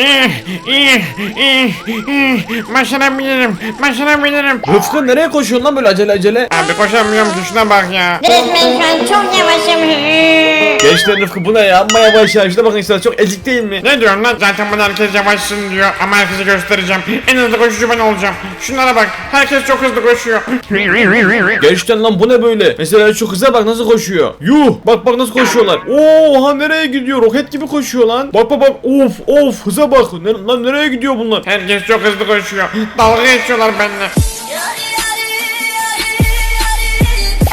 Eh, eh, eh. Başarabilirim. Başarabilirim. Rıfkı nereye koşuyorsun lan böyle acele acele? Abi koşamıyorum ki şuna bak ya. Resmen şu an çok yavaşım. Gençler Rıfkı bu ne ya? Amma yavaş ya. Şuna bakın işte çok ezik değil mi? Ne diyorsun lan? Zaten bana herkes yavaşsın diyor ama herkese göstereceğim. En hızlı koşucu ben olacağım. Şunlara bak. Herkes çok hızlı koşuyor. Gençler lan bu ne böyle? Mesela şu kıza bak nasıl koşuyor. Yuh bak bak nasıl koşuyorlar. Oha nereye gidiyor? Roket gibi koşuyor lan. Bak bak bak of of hıza bak. Ne, lan nereye gidiyor bunlar? Herkes çok hızlı koşuyor. Dalga geçiyorlar benimle.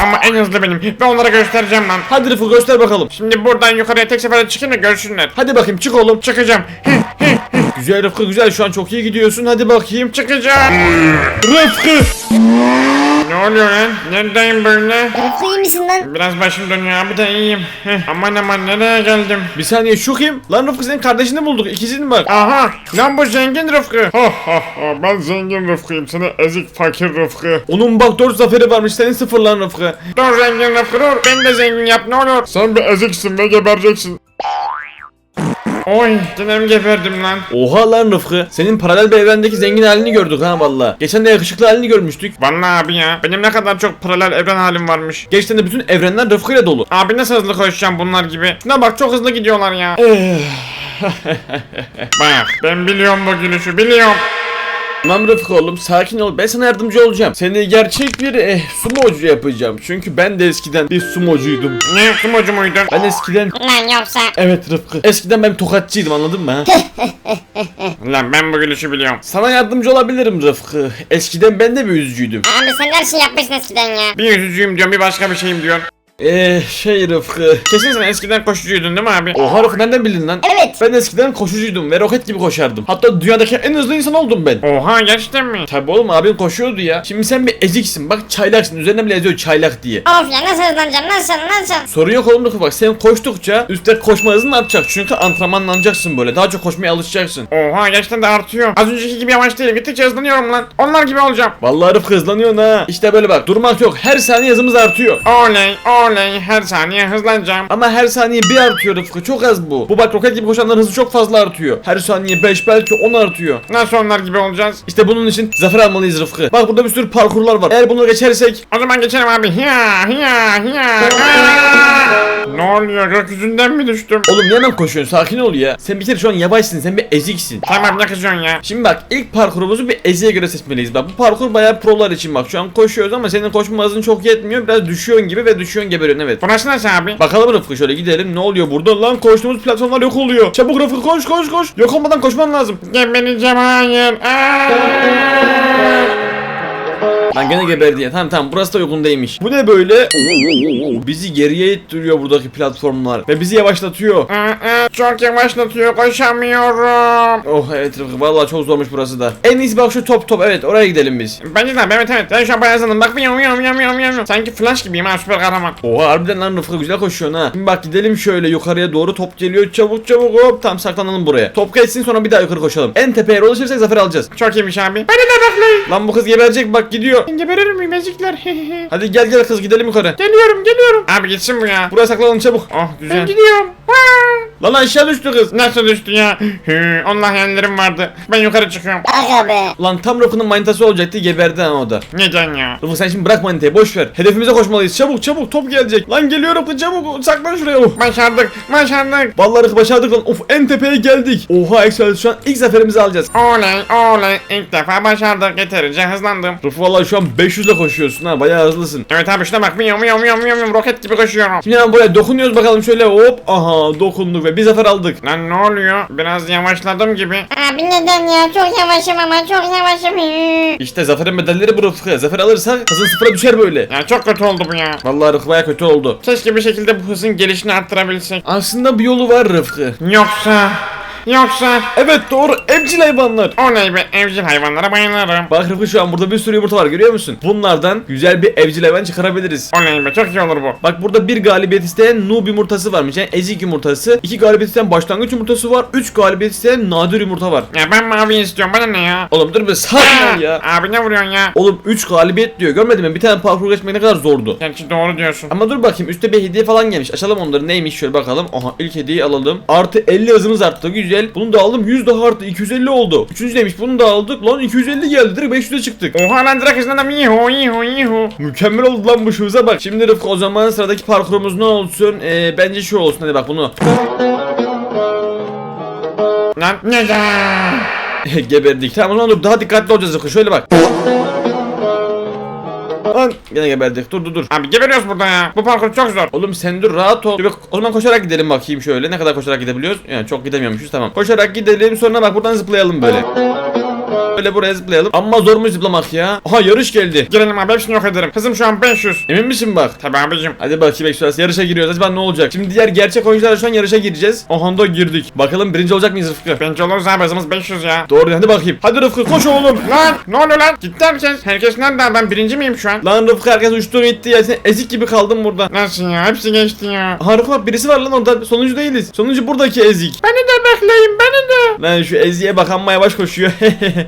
Ama en hızlı benim. Ben onlara göstereceğim lan. Hadi Rıfkı göster bakalım. Şimdi buradan yukarıya tek seferde çıkayım da görsünler. Hadi bakayım çık oğlum. Çıkacağım. Güzel Rıfkı güzel şu an çok iyi gidiyorsun. Hadi bakayım. Çıkacağım. Rıfkı. Oluyor lan? Neredeyim böyle? Rıfkı iyi misin lan? Biraz başım dönüyor abi de iyiyim. Heh, aman aman nereye geldim? Bir saniye şu kim? Lan Rıfkı senin kardeşini bulduk. İkizini bak. Aha lan bu zengin Rıfkı. Ha ha ha ben zengin Rıfkı'yım. Sana ezik fakir Rıfkı. Onun bak 4 zaferi varmış. Senin sıfır lan Rıfkı. Dur zengin Rıfkı dur. Beni de zengin yap ne olur. Sen bir eziksin ve gebereceksin. Oy canım geberdim lan. Oha lan Rıfkı. Senin paralel bir evrendeki zengin halini gördük ha valla. Geçen de yakışıklı halini görmüştük. Vallahi abi ya benim ne kadar çok paralel evren halim varmış. Geçten de bütün evrenler Rıfkı ile dolu. Abi nasıl hızlı koşacağım bunlar gibi. Şuna bak çok hızlı gidiyorlar ya. bak ben biliyorum bu gülüşü biliyorum. Tamam Rıfkı oğlum sakin ol ben sana yardımcı olacağım. Seni gerçek bir eh, sumocu yapacağım. Çünkü ben de eskiden bir sumocuydum. Ne sumocu muydun? Ben eskiden... Lan yoksa. Evet Rıfkı. Eskiden ben tokatçıydım anladın mı? ha? Lan ben bu gülüşü biliyorum. sana yardımcı olabilirim Rıfkı. Eskiden ben de bir yüzücüydüm. Abi sen her şey yapmışsın eskiden ya. Bir yüzücüyüm diyorum bir başka bir şeyim diyor. Eee şey Rıfkı. Kesin sen eskiden koşucuydun değil mi abi? Oha Rıfkı nereden bildin lan? Evet. Ben eskiden koşucuydum ve roket gibi koşardım. Hatta dünyadaki en hızlı insan oldum ben. Oha gerçekten mi? Tabi oğlum abim koşuyordu ya. Şimdi sen bir eziksin. Bak çaylaksın. Üzerine bile yazıyor çaylak diye. Of ya nasıl hızlanacağım nasıl nasıl? Sorun yok oğlum Rıfkı bak sen koştukça üstte koşma hızın artacak. Çünkü antrenmanlanacaksın böyle. Daha çok koşmaya alışacaksın. Oha gerçekten de artıyor. Az önceki gibi yavaş değil. Gittikçe hızlanıyorum lan. Onlar gibi olacağım. Vallahi Rıfkı hızlanıyorsun ha. İşte böyle bak durmak yok. Her saniye hızımız artıyor. Oley oley her saniye hızlanacağım. Ama her saniye bir artıyor Rıfkı. Çok az bu. Bu bak roket gibi koşanların hızı çok fazla artıyor. Her saniye 5 belki 10 artıyor. Nasıl onlar gibi olacağız? İşte bunun için zafer almalıyız Rıfkı. Bak burada bir sürü parkurlar var. Eğer bunları geçersek O zaman geçelim abi. Hiya hiya hiya. Ne oluyor gökyüzünden mi düştüm? Oğlum niye hemen koşuyorsun? Sakin ol ya. Sen bir kere şu an yavaşsın. Sen bir eziksin. Tamam ne kızıyorsun ya? Şimdi bak ilk parkurumuzu bir eziye göre seçmeliyiz. Bak bu parkur bayağı prolar için bak. Şu an koşuyoruz ama senin koşma hızın çok yetmiyor. Biraz düşüyorsun gibi ve düşüyorsun geberiyorsun evet. Burası nasıl abi? Bakalım Rıfkı şöyle gidelim. Ne oluyor burada? Lan koştuğumuz platformlar yok oluyor. Çabuk Rıfkı koş koş koş. Yok olmadan koşman lazım. Gebereceğim hayır. Aa! Lan gene geberdi ya. Tamam tamam burası da uygun değilmiş. Bu ne böyle? Bizi geriye ittiriyor buradaki platformlar. Ve bizi yavaşlatıyor. Çok yavaşlatıyor koşamıyorum. Oh evet Rıfkı vallahi çok zormuş burası da. En iyisi bak şu top top evet oraya gidelim biz. Bence de evet evet. Ben şu an bayağı hızlandım. Bak yam yam yam yam yam. Sanki flash gibiyim ha süper kahraman. Oha harbiden lan Rıfkı güzel koşuyorsun ha. Şimdi bak gidelim şöyle yukarıya doğru top geliyor çabuk çabuk hop tam saklanalım buraya. Top geçsin sonra bir daha yukarı koşalım. En tepeye ulaşırsak zafer alacağız. Çok iyiymiş abi. Beni de bekleyin. Lan bu kız geberecek bak gidiyor. Geberirim miyim ezikler? Hadi gel gel kız gidelim yukarı. geliyorum geliyorum. Abi gitsin bu ya. Buraya saklanalım çabuk. Oh Ben güzel. gidiyorum. Lan aşağı düştü kız. Nasıl düştü ya? Hı, onun hayallerim vardı. Ben yukarı çıkıyorum. Aga be. Lan tam Rıfkı'nın manitası olacaktı geberdi ha o da. Neden ya? Rıfkı sen şimdi bırak manitayı boş ver. Hedefimize koşmalıyız. Çabuk çabuk top gelecek. Lan geliyor Rıfkı çabuk saklan şuraya. Oh. Başardık, başardık. Vallahi başardık lan. Of en tepeye geldik. Oha Excel şu an ilk zaferimizi alacağız. Oley, oley. İlk defa başardık. Yeterince hızlandım. Rıfkı vallahi şu an 500 ile koşuyorsun ha bayağı hızlısın. Evet abi şuna bak. Miyav miyav miyav miyav miyav. roket gibi koşuyorum. Şimdi hemen buraya dokunuyoruz bakalım şöyle hop aha dokunduk ve bir zafer aldık. Lan ne oluyor? Biraz yavaşladım gibi. Abi neden ya çok yavaşım ama çok yavaşım. İşte zaferin bedelleri bu Rıfkı. Zafer alırsak hızın sıfıra düşer böyle. Ya çok kötü oldu bu ya. Vallahi Rıfkı baya kötü oldu. Keşke bir şekilde bu hızın gelişini arttırabilsek. Aslında bir yolu var Rıfkı. Yoksa... Yoksa... Evet doğru evcil hayvanlar. Oley be evcil hayvanlara bayılırım. Bak Rıfkı şu an burada bir sürü yumurta var görüyor musun? Bunlardan güzel bir evcil hayvan çıkarabiliriz. Oley be çok iyi olur bu. Bak burada bir galibiyet isteyen noob yumurtası varmış yani ezik yumurtası. iki galibiyet isteyen başlangıç yumurtası var. Üç galibiyet isteyen nadir yumurta var. Ya ben mavi istiyorum bana ne ya? Oğlum dur be sakin ya. Abi ne vuruyorsun ya? Oğlum 3 galibiyet diyor görmedin mi? Bir tane parkur geçmek ne kadar zordu. Gerçi doğru diyorsun. Ama dur bakayım üstte bir hediye falan gelmiş. Açalım onları neymiş şöyle bakalım. Aha ilk hediyeyi alalım. Artı 50 hızımız arttı. Güzel güzel. Bunu da aldım 100 daha arttı 250 oldu. Üçüncü demiş bunu da aldık. Lan 250 geldi direkt 500'e çıktık. Oha lan direkt hızlandım. Yuhu yuhu yuhu. Mükemmel oldu lan bu şuza bak. Şimdi Rıfkı o zaman sıradaki parkurumuz ne olsun? Ee, bence şu olsun hadi bak bunu. Lan neden? Geberdik. Tamam zaman dur daha dikkatli olacağız Rıfkı şöyle bak. Lan gene geberdik. Dur dur dur. Abi geberiyoruz burada ya. Bu parkur çok zor. Oğlum sen dur rahat ol. Dur o zaman koşarak gidelim bakayım şöyle. Ne kadar koşarak gidebiliyoruz? Yani çok gidemiyormuşuz tamam. Koşarak gidelim sonra bak buradan zıplayalım böyle. Böyle buraya zıplayalım. Ama zor mu zıplamak ya? Aha yarış geldi. Girelim abi hepsini yok ederim. Hızım şu an 500. Emin misin bak? Tabi abicim. Hadi bakayım Express yarışa giriyoruz. Acaba ne olacak? Şimdi diğer gerçek oyuncular şu an yarışa gireceğiz. Aha da girdik. Bakalım birinci olacak mıyız Rıfkı? Bence oluruz abi hızımız 500 ya. Doğru hadi bakayım. Hadi Rıfkı koş oğlum. Lan ne oluyor lan? Gitti herkes. Herkes nerede? Ben birinci miyim şu an? Lan Rıfkı herkes uçtu gitti ya. Sen ezik gibi kaldın burada. Nasıl ya? Hepsi geçti ya. Aha Rıfkı bak birisi var lan orada. Sonuncu değiliz. Sonuncu buradaki ezik. Beni de bekleyin beni de. Lan şu eziğe bak amma yavaş koşuyor.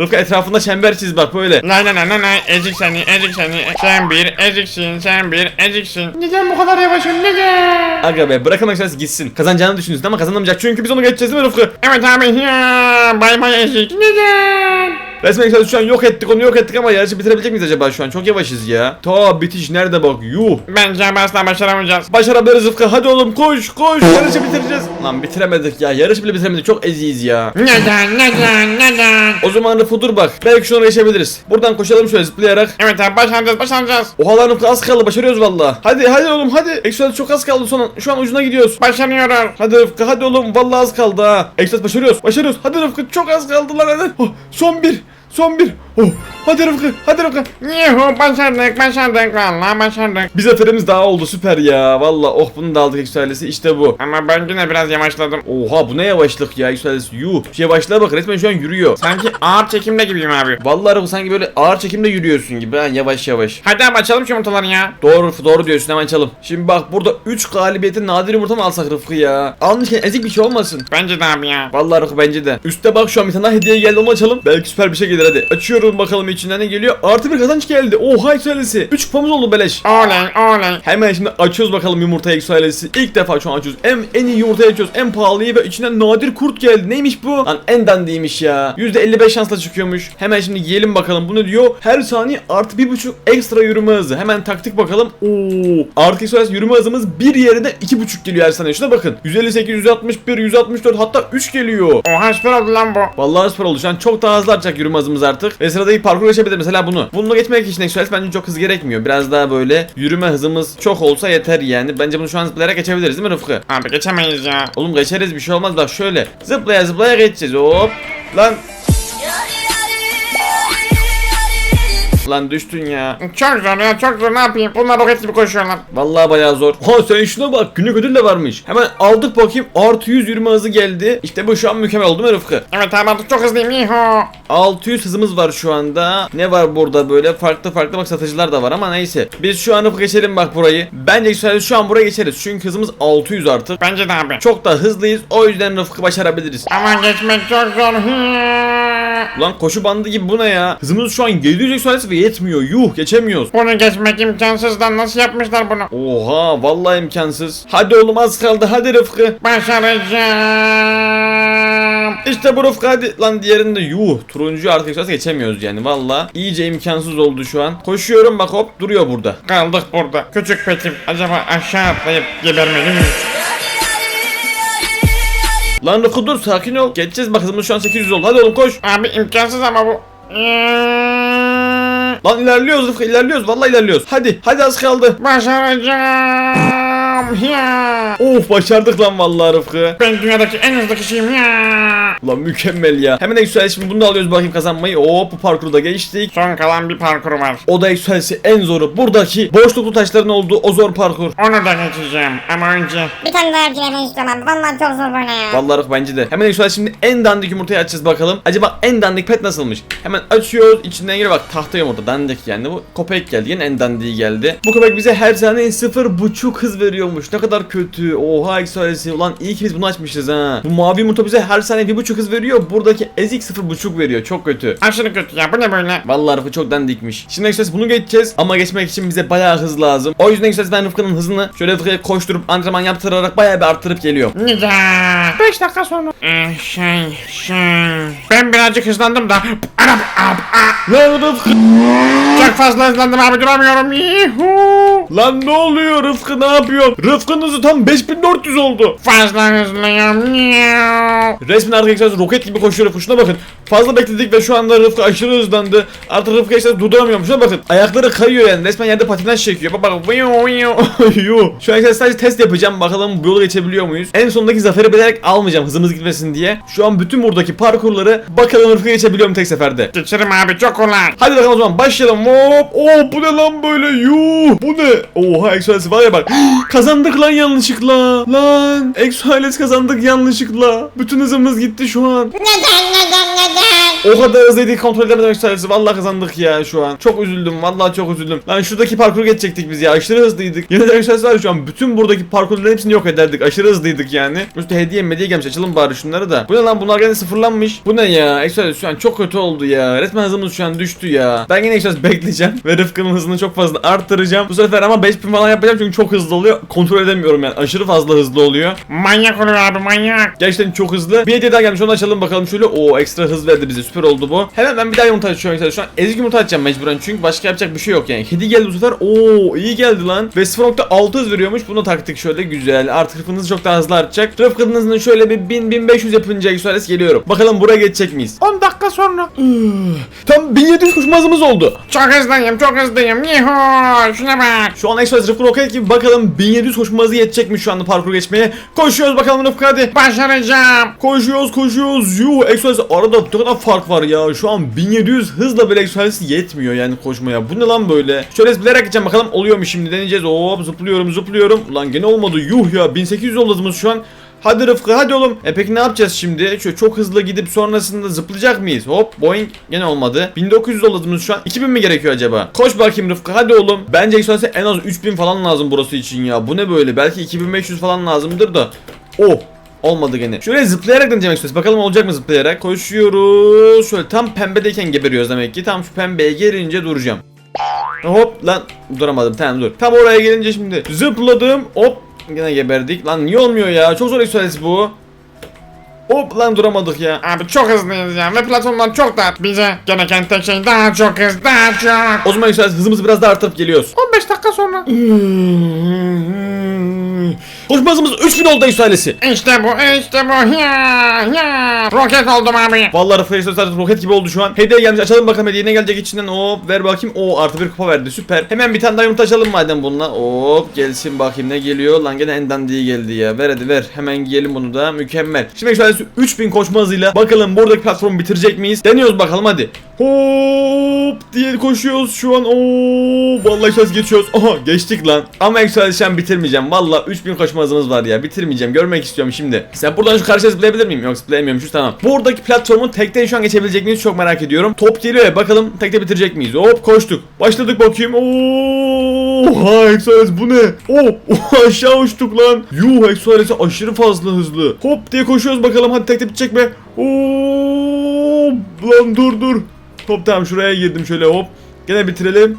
Rıfkı etrafında çember çiz bak böyle. La la la la la ezik seni ezik seni sen bir eziksin sen bir eziksin Neden bu kadar yavaşım neden? Aga be bırakın Express gitsin. Kazanacağını düşünüyorsun ama kazanamayacak. Çünkü biz onu geçeceğiz değil mi Rıfkı? Evet abi ya bay bay ezik Neden? Resmen Express şu an yok ettik onu yok ettik ama yarışı bitirebilecek miyiz acaba şu an? Çok yavaşız ya. Ta bitiş nerede bak yuh. Bence abi asla başaramayacağız Başarabiliriz Rıfkı hadi oğlum koş koş yarışı bitireceğiz. Lan bitiremedik ya yarışı bile bitiremedik çok eziyiz ya. Neden neden neden? O zaman Rıfkı dur bak belki şuna geçebiliriz. Buradan koşalım şöyle zıplayarak. Evet abi başaracağız başaracağız Oha lan az kaldı başarıyoruz valla. Hadi hadi oğlum hadi. Express çok az kaldı son. Şu an ucuna gidiyoruz. Başarıyoruz Hadi Rıfkı hadi oğlum valla az kaldı ha. Express başarıyoruz başarıyoruz. Hadi Rıfkı çok az kaldı lan hadi. Oh, son bir son bir. Oh, hadi Rıfkı hadi Rıfkı. Yuhu başardık başardık valla başardık Bir zaferimiz daha oldu süper ya. Valla oh bunu da aldık Express'i işte bu. Ama ben yine biraz yavaşladım Oha bu ne yavaşlık ya Express. Yuh. Şu yavaşlığa bak resmen şu an yürüyor. Sanki ağır çekimde gibiyim abi Vallahi Rıfkı sanki böyle ağır çekimde yürüyorsun gibi ha yavaş yavaş. Hadi abi açalım şu yumurtaları ya Doğru doğru diyorsun hemen açalım. Şimdi bak burada 3 galibiyetin nadir yumurta mı alsak Rıfkı ya? Almışken ezik bir şey olmasın. Bence de abi ya Vallahi Rıfkı bence de. Üste bak şu an bir tane daha hediye geldi onu açalım. Belki süper bir şey gelir hadi. Açıyorum bakalım içinden ne geliyor. Artı bir kazanç geldi. Oha yükselesi. 3 kupamız oldu beleş. Oley oley Hemen şimdi açıyoruz bakalım yumurta yükselesi. İlk defa şu an açıyoruz. En, en iyi yumurtayı açıyoruz. En pahalıyı ve içinden nadir kurt geldi. Neymiş bu? Lan en dandiymiş ya. %55 şansla çıkıyormuş. Hemen şimdi yiyelim bakalım. Bu ne diyor? Her saniye artı bir buçuk ekstra yürüme hızı. Hemen taktik bakalım. Oo. Artı ekstrası yürüme hızımız bir yerine iki buçuk geliyor her saniye. Şuna bakın. 158, 161, 164 hatta 3 geliyor. Oha süper oldu lan bu Vallahi süper oldu. Şu an çok daha hızlı artacak yürüme hızımız artık. Ve sıradaki parkur geçebilir mesela bunu. Bunu geçmek için Express bence çok hız gerekmiyor. Biraz daha böyle yürüme hızımız çok olsa yeter yani. Bence bunu şu an zıplayarak geçebiliriz değil mi Rıfkı? Abi geçemeyiz ya Oğlum geçeriz bir şey olmaz bak şöyle. Zıplaya zıplaya geçeceğiz hop. Lan. Lan düştün ya. Çok zor ya çok zor ne yapayım Bunlar roket gibi koşuyorlar Vallahi bayağı zor. Ha sen şuna bak günlük ödül de varmış. Hemen aldık bakayım artı 100 yürüme hızı geldi. İşte bu şu an mükemmel oldu mu Rıfkı? Evet abi artık çok hızlıyım yuhu 600 hızımız var şu anda. Ne var burada böyle farklı farklı bak satıcılar da var ama neyse. Biz şu an Rıfkı geçelim bak burayı. Bence güzel şu an buraya geçeriz. Çünkü hızımız 600 artık. Bence de abi Çok da hızlıyız. O yüzden Rıfkı başarabiliriz. Ama geçmek çok zor Hı. Ulan koşu bandı gibi bu ne ya? Hızımız şu an 700 eksualesi ve yetmiyor. Yuh geçemiyoruz. Bunu geçmek imkansız lan nasıl yapmışlar bunu Oha vallahi imkansız. Hadi oğlum az kaldı hadi Rıfkı. Başaracağım İşte bu Rıfkı hadi. Lan diğerini de yuh. Turuncu artık eksualesi geçemiyoruz yani valla. İyice imkansız oldu şu an. Koşuyorum bak hop duruyor burada. Kaldık burada Küçük petim Acaba aşağı atlayıp gebermeli miyim Lan Rıfkı dur sakin ol. Geçeceğiz bak hızımız şu an 800 oldu. Hadi oğlum koş. Abi imkansız ama bu Lan ilerliyoruz Rıfkı ilerliyoruz. Vallahi ilerliyoruz. Hadi hadi az kaldı. Başaracağım ya Of başardık lan vallahi Rıfkı. Ben dünyadaki en hızlı kişiyim ya Lan mükemmel ya. Hemen Exualesi şimdi bunu da alıyoruz bakayım kazanmayı. Hop bu parkuru da geçtik. Son kalan bir parkur var O da Exualesi en zoru. Buradaki boşluklu taşların olduğu o zor parkur. Onu da geçeceğim ama önce Bir tane daha yapacağım istiyorum abi. Vallahi çok zor bu ne ya. Vallahi Rıfkı bence de. Hemen Exualesi şimdi en dandik yumurtayı açacağız bakalım. Acaba en dandik pet nasılmış? Hemen açıyoruz. İçinden geliyor bak tahta yumurta. Dandik yani bu. Köpek geldi. Yine en dandiği geldi. Bu köpek bize her saniye sıfır buçuk hız veriyormuş. Varmış. Ne kadar kötü. Oha ekstralesi. Ulan iyi ki biz bunu açmışız ha. Bu mavi yumurta bize her saniye bir buçuk hız veriyor. Buradaki ezik sıfır buçuk veriyor. Çok kötü. Aşırı kötü ya bu ne böyle? Vallahi Rıfkı çok dandikmiş. Şimdi Express bunu geçeceğiz ama geçmek için bize bayağı hız lazım. O yüzden Express ben Rıfkı'nın hızını şöyle Rıfkı'ya koşturup antrenman yaptırarak bayağı bir arttırıp geliyor. Niga. 5 dakika sonra. Ee, şey şey. Ben birazcık hızlandım da. Arap ab a. Lan Rıfkı! Çok fazla hızlandım abi duramıyorum. Yuhu. Lan ne oluyor Rıfkı ne yapıyor? Rıfkı'nın hızı tam 5400 oldu. Fazla hızlıyım. Resmen artık Express roket gibi koşuyor Rıfkı şuna bakın. Fazla bekledik ve şu anda Rıfkı aşırı hızlandı. Artık Rıfkı Express durduramıyorum şuna bakın. Ayakları kayıyor yani resmen yerde patinaj çekiyor. Bak bak. Şu an sadece test yapacağım bakalım bu yolu geçebiliyor muyuz? En sondaki zaferi bilerek almayacağım hızımız gitmesin diye. Şu an bütün buradaki parkurları bakalım Rıfkı geçebiliyorum tek seferde. Geçerim abi çok kolay. Hadi bakalım o zaman başlayalım. Hop. Oo bu ne lan böyle? Yuh. Bu ne? Oha Exoales var ya bak. kazandık lan yanlışlıkla. Lan. Exoales kazandık yanlışlıkla. Bütün hızımız gitti şu an. Neden neden neden? O kadar hızlıydık kontrol edemedim Exoales'i. Vallahi kazandık ya şu an. Çok üzüldüm. Vallahi çok üzüldüm. Lan şuradaki parkuru geçecektik biz ya. Aşırı hızlıydık. Yine de Exoales var ya şu an. Bütün buradaki parkurların hepsini yok ederdik. Aşırı hızlıydık yani. Üstü hediye mediye gelmiş. Açalım bari şunları da. Bu ne lan bunlar gene sıfırlanmış. Bu ne ya? Exoales şu an çok kötü oldu ya. Resmen hızımız şu an düştü ya. Ben yine Exoales bekleyeceğim. Ve Rıfkı'nın hızını çok fazla arttıracağım. Bu sefer ama 5000 falan yapacağım çünkü çok hızlı oluyor. Kontrol edemiyorum yani. Aşırı fazla hızlı oluyor. Manyak oluyor abi manyak. Gerçekten çok hızlı. Bir hediye daha gelmiş onu açalım bakalım şöyle. O ekstra hız verdi bize süper oldu bu. Hemen ben bir daha yumurta açıyorum. Şu an ezik yumurta açacağım mecburen çünkü başka yapacak bir şey yok yani. Hediye geldi bu sefer. Oo iyi geldi lan. Ve 0.6 hız veriyormuş. Bunu taktık şöyle güzel. Artık hızınız çok daha hızlı artacak. Rıfkı'nın hızını şöyle bir 1000-1500 yapınca Express geliyorum. Bakalım buraya geçecek miyiz? 10 dakika sonra. Tam 1700 koşma hızımız oldu. Çok hızlıyım çok hızlıyım. Yuhu. Şuna bak. Şu an Express Rıfkı roket gibi bakalım 1700 koşma hızı yetecek mi şu anda parkur geçmeye? Koşuyoruz bakalım Rıfkı hadi. Başaracağım. Koşuyoruz koşuyoruz. Yuh Express arada ne kadar fark var ya. Şu an 1700 hızla bile Express yetmiyor yani koşmaya. Bu ne lan böyle? Şöyle zıplayarak gideceğim bakalım oluyor mu şimdi deneyeceğiz. Hop zıplıyorum zıplıyorum. Ulan gene olmadı yuh ya 1800 oldu şu an. Hadi Rıfkı hadi oğlum. E peki ne yapacağız şimdi? Şöyle çok hızlı gidip sonrasında zıplayacak mıyız? Hop Boeing gene olmadı. 1900 doladığımız şu an. 2000 mi gerekiyor acaba? Koş bakayım Rıfkı hadi oğlum. Bence Express'e en az 3000 falan lazım burası için ya. Bu ne böyle? Belki 2500 falan lazımdır da. Oh Olmadı gene. Şöyle zıplayarak deneyeceğim Express. Bakalım olacak mı zıplayarak. Koşuyoruz. Şöyle tam pembedeyken geberiyoruz demek ki. Tam şu pembeye gelince duracağım. Hop lan duramadım tamam dur. Tam oraya gelince şimdi zıpladım. Hop yine geberdik. Lan niye olmuyor ya? Çok zor Express bu. Hop lan duramadık ya. Abi çok hızlıyız ya ve platformlar çok dar. Bize gereken tek şey daha çok hız daha çok. O zaman Express hızımızı biraz daha arttırıp geliyoruz. 15 dakika sonra. Koşma hızımız 3000 oldu Express'i. İşte bu işte bu ya ya. Roket oldum abi. Vallahi Refresh zaten roket gibi oldu şu an. Hediye gelmiş açalım bakalım hediye ne gelecek içinden. Hop ver bakayım. O artı bir kupa verdi süper. Hemen bir tane daha yumurta açalım madem bununla. Hop gelsin bakayım ne geliyor. Lan gene en dandiği geldi ya. Ver hadi ver. Hemen giyelim bunu da. Mükemmel. Şimdi şöyle 3000 koşma hızıyla bakalım buradaki platformu bitirecek miyiz? Deniyoruz bakalım hadi. Hop diye koşuyoruz şu an. Oo vallahi şans geçiyoruz. Aha geçtik lan. Ama Excelsior bitirmeyeceğim. Vallahi 3000 koşma hızımız var ya. Bitirmeyeceğim. Görmek istiyorum şimdi. Sen buradan şu karşıya zıplayabilir miyim? Yok zıplayamıyormuşuz tamam. Buradaki platformu tekte şu an geçebilecek miyiz? Çok merak ediyorum. Top geliyor ya bakalım tekte bitirecek miyiz? Hop koştuk. Başladık bakayım. Oo ha Excelsior bu ne? Oh aşağı uçtuk lan. Yuh Excelsior aşırı fazla hızlı. Hop diye koşuyoruz bakalım hadi tekte bitecek mi? Oo lan dur dur. Hop tamam şuraya girdim şöyle hop. Gene bitirelim.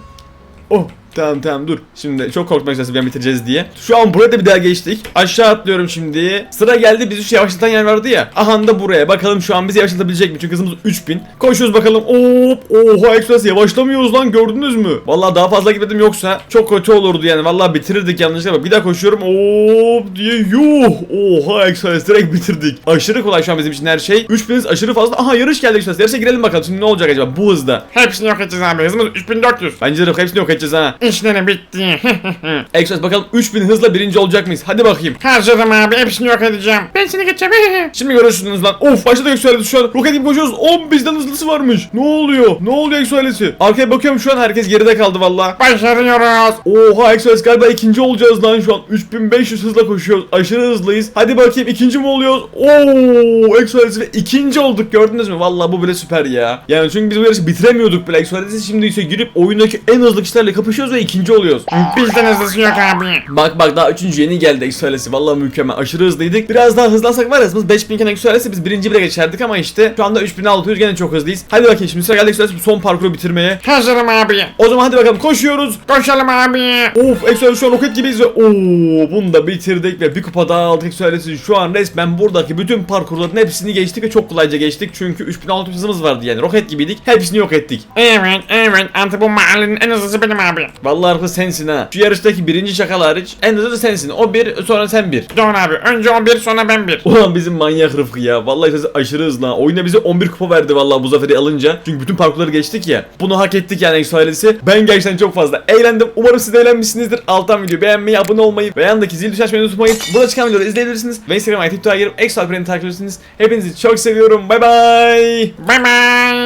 Oh tamam tamam dur. Şimdi çok korkmak istedim ben bitireceğiz diye. Şu an buraya da bir daha geçtik. Aşağı atlıyorum şimdi. Sıra geldi bizi şu yavaşlatan yer vardı ya. Aha da buraya. Bakalım şu an bizi yavaşlatabilecek mi? Çünkü hızımız 3000. Koşuyoruz bakalım. Hop. Oha Express yavaşlamıyoruz lan gördünüz mü? Vallahi daha fazla gitmedim yoksa çok kötü olurdu yani. Vallahi bitirirdik yanlışlıkla. Bak bir daha koşuyorum. Hop diye yuh. Oha Express direkt bitirdik. Aşırı kolay şu an bizim için her şey. 3000 hız aşırı fazla. Aha yarış geldi Express. Yarışa girelim bakalım. Şimdi ne olacak acaba bu hızda? Hepsini yok edeceğiz abi. Hızımız 3400. Bence de hepsini yok edeceğiz ha. İşleri bitti. Express bakalım 3000 hızla birinci olacak mıyız? Hadi bakayım. Harcadım abi. Hepsini yok edeceğim. Ben seni geçeceğim. Şimdi görürsünüz lan. Of başladık Exoalesi şu an. Roket gibi koşuyoruz. 10 bizden hızlısı varmış. Ne oluyor? Ne oluyor Exoalesi? Arkaya bakıyorum şu an herkes geride kaldı valla. Başarıyoruz. Oha Exoalesi galiba ikinci olacağız lan şu an. 3500 hızla koşuyoruz. Aşırı hızlıyız. Hadi bakayım ikinci mi oluyoruz? Oo Exoalesi ve ikinci olduk gördünüz mü? Valla bu bile süper ya. Yani çünkü biz bu yarışı bitiremiyorduk bile. Exoalesi şimdi ise girip oyundaki en hızlı kişilerle kapışıyoruz ve ikinci oluyoruz. Bizden hızlısı yok abi. Bak bak daha üçüncü yeni geldi Exoales'i. Vallahi mükemmel. Aşırı hızlıydık. Biraz daha hızlansak var ya hızımız 5000 iken Exoales'i biz birinci bile geçerdik ama işte şu anda 3600 gene çok hızlıyız. Hadi bakayım şimdi sıra geldi Exoales'i son parkuru bitirmeye. Hazırım abi. O zaman hadi bakalım koşuyoruz. Koşalım abi. Of Exoales şu an roket gibiyiz ve ooo bunu da bitirdik ve bir kupa daha aldık Exoales'i. Şu an resmen buradaki bütün parkurların hepsini geçtik ve çok kolayca geçtik. Çünkü 3600 hızımız vardı yani roket gibiydik. Hepsini yok ettik. Evet evet artık bu mahallenin en hızlısı benim abi. Vallahi Arka sensin ha. Şu yarıştaki birinci şakal hariç en hızlı sensin. O bir sonra sen bir. Doğru abi. Önce o bir sonra ben bir. Ulan bizim manyak Rıfkı ya. Vallahi hızı aşırı hızlı ha. Oyuna bize 11 kupa verdi vallahi bu zaferi alınca. Çünkü bütün parkurları geçtik ya. Bunu hak ettik yani Exo ailesi. Ben gerçekten çok fazla eğlendim. Umarım siz de eğlenmişsinizdir. Alttan video beğenmeyi, abone olmayı ve yandaki zil düşen açmayı unutmayın. Burada çıkan videoları izleyebilirsiniz. Ve Instagram, TikTok'a girip Exo Alperen'i takip edebilirsiniz. Hepinizi çok seviyorum. Bay bay. Bye bye.